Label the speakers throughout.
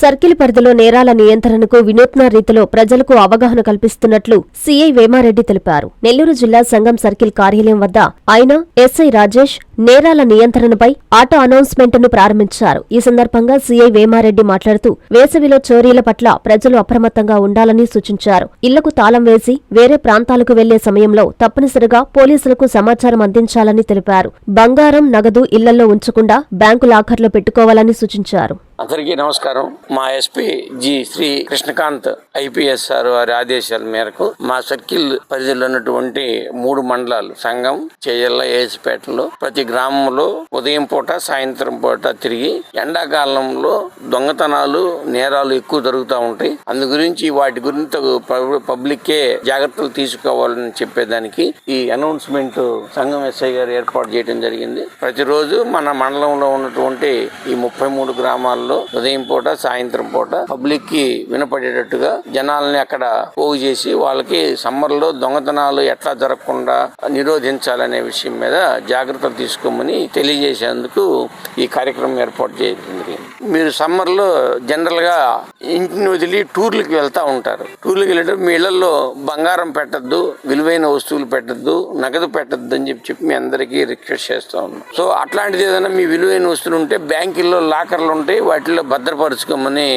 Speaker 1: Circle పరిధిలో నేరాల నియంత్రణకు వినూత్న రీతిలో ప్రజలకు అవగాహన కల్పిస్తున్నట్లు సీఐ వేమారెడ్డి తెలిపారు. నెల్లూరు జిల్లా సంఘం సర్కిల్ కార్యాలయం వద్ద ఆయన ఎస్ఐ రాజేష్ నేరాల నియంత్రణపై ఆటో అనౌన్స్మెంట్ను ప్రారంభించారు. ఈ సందర్భంగా సీఐ వేమారెడ్డి మాట్లాడుతూ వేసవిలో చోరీల పట్ల ప్రజలు అప్రమత్తంగా ఉండాలని సూచించారు. ఇళ్ళకు తాళం వేసి వేరే ప్రాంతాలకు వెళ్ళే సమయంలో తప్పనిసరిగా పోలీసులకు సమాచారం అందించాలని తెలిపారు. బంగారం నగదు ఇళ్ళలో ఉంచకుండా బ్యాంకు లాకర్లో పెట్టుకోవాలని సూచించారు.
Speaker 2: అందరికీ నమస్కారం. మా SP G Sri Krishnakanth IPS sir వారి ఆదేశాల మేరకు మా సర్కిల్ పరిధిలో ఉన్నటువంటి మూడు మండలాలు సంఘం చేయల్ల ఏసిపేటలో ప్రతి గ్రామంలో ఉదయం పూట సాయంత్రం పూట తిరిగి ఎండాకాలంలో దొంగతనాలు నేరాలు ఎక్కువ జరుగుతూ ఉంటాయి. అందు గురించి వాటి గురించి పబ్లిక్కే జాగ్రత్తలు తీసుకోవాలని చెప్పేదానికి ఈ అనౌన్స్మెంట్ సంఘం ఎస్ఐ గారు ఏర్పాటు చేయడం జరిగింది. ప్రతిరోజు మన మండలంలో ఉన్నటువంటి ఈ ముప్పై మూడు గ్రామాల్లో ఉదయం పూట సాయంత్రం పూట పబ్లిక్కి వినపడేటట్టుగా జనాల్ని అక్కడ పోగు చేసి వాళ్ళకి సమ్మర్లో దొంగతనాలు ఎట్లా జరగకుండా నిరోధించాలనే విషయం మీద జాగ్రత్తలు తీసుకు తీసుకోమని తెలియజేసేందుకు ఈ కార్యక్రమం ఏర్పాటు చేయడం మీరు సమ్మర్లో జనరల్గా ఇంటిని వదిలి టూర్లకు వెళ్తూ ఉంటారు. టూర్లకు వెళ్ళేటప్పుడు మీ ఇళ్ళలో బంగారం పెట్టద్దు విలువైన వస్తువులు పెట్టద్దు నగదు పెట్టద్దు అని చెప్పి చెప్పి మీ అందరికీ రిక్వెస్ట్ చేస్తూ ఉన్నాం. సో అట్లాంటిది ఏదైనా మీ విలువైన వస్తువులు ఉంటే బ్యాంకుల్లో లాకర్లు ఉంటాయి వాటిలో భద్రపరచుకోమని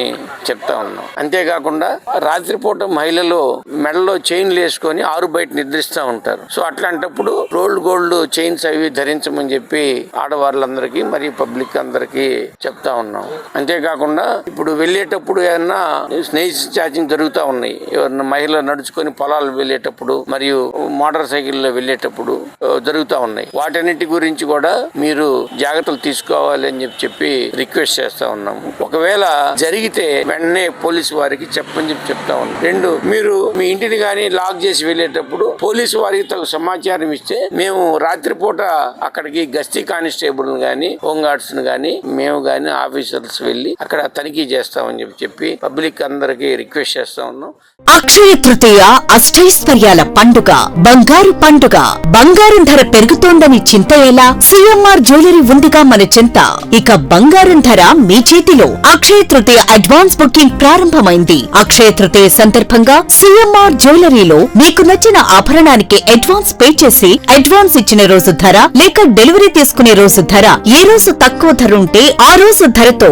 Speaker 2: చెప్తా ఉన్నాం. అంతేకాకుండా రాత్రిపూట మహిళలు మెడలో చైన్లు వేసుకొని ఆరు బయట నిద్రిస్తూ ఉంటారు. సో అట్లాంటప్పుడు రోల్డ్ గోల్డ్ చైన్స్ అవి ధరించమని చెప్పి ఆడవాళ్ళందరికీ మరియు పబ్లిక్ అందరికీ చెప్తా ఉన్నాం. అంతేకాకుండా ఇప్పుడు వెళ్ళేటప్పుడు ఏమన్నా స్నేహితు చార్జింగ్ జరుగుతూ ఉన్నాయి. ఎవరైనా మహిళ నడుచుకొని పొలాలు వెళ్ళేటప్పుడు మరియు మోటార్ సైకిల్లో వెళ్ళేటప్పుడు జరుగుతూ ఉన్నాయి. వాటన్నిటి గురించి కూడా మీరు జాగ్రత్తలు తీసుకోవాలి అని చెప్పి చెప్పి రిక్వెస్ట్ చేస్తా ఉన్నాము ఒకవేళ జరిగితే వెంటనే పోలీసు వారికి చెప్పని చెప్పి చెప్తా ఉన్నాం. రెండు మీరు మీ ఇంటిని కానీ లాక్ చేసి వెళ్ళేటప్పుడు పోలీసు వారికి తగు సమాచారం ఇస్తే మేము రాత్రిపూట అక్కడికి గస్తీ కానిస్టేబుల్ గాని హోంగార్డ్స్ కానీ మేము కానీ ఆఫీసర్స్ వెళ్ళి అక్కడ తనిఖీ చేస్తామని చెప్పి చెప్పి పబ్లిక్ అందరికి రిక్వెస్ట్ చేస్తా ఉన్నాం.
Speaker 3: అక్షయ తృతీయ అష్టైశ్వర్యాల పండుగ బంగారు పండుగ. బంగారం ధర పెరుగుతోందని చింత ఎలా సిఎంఆర్ జ్యువెలరీ ఉందిగా మన చింత. ఇక బంగారం ధర మీ చేతిలో. అక్షయ తృతీయ అడ్వాన్స్ బుకింగ్ ప్రారంభమైంది. అక్షయ తృతీయ సందర్భంగా సిఎంఆర్ జ్యువెలరీలో మీకు నచ్చిన ఆభరణానికి అడ్వాన్స్ పే చేసి అడ్వాన్స్ ఇచ్చిన రోజు ధర లేక డెలివరీ తీసుకునే రోజు ధర ఏ రోజు తక్కువ ధర ఉంటే ఆ రోజు ధరతో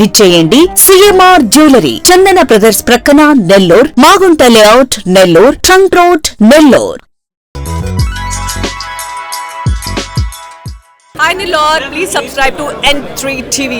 Speaker 3: విచ్చేయండి. సిఎంఆర్ జ్యువెలరీ చందన బ్రదర్స్ ప్రక్కన Nellore Magunta layout Nellore trunk road Nellore.
Speaker 4: Hi Nilor, please subscribe to N3 TV.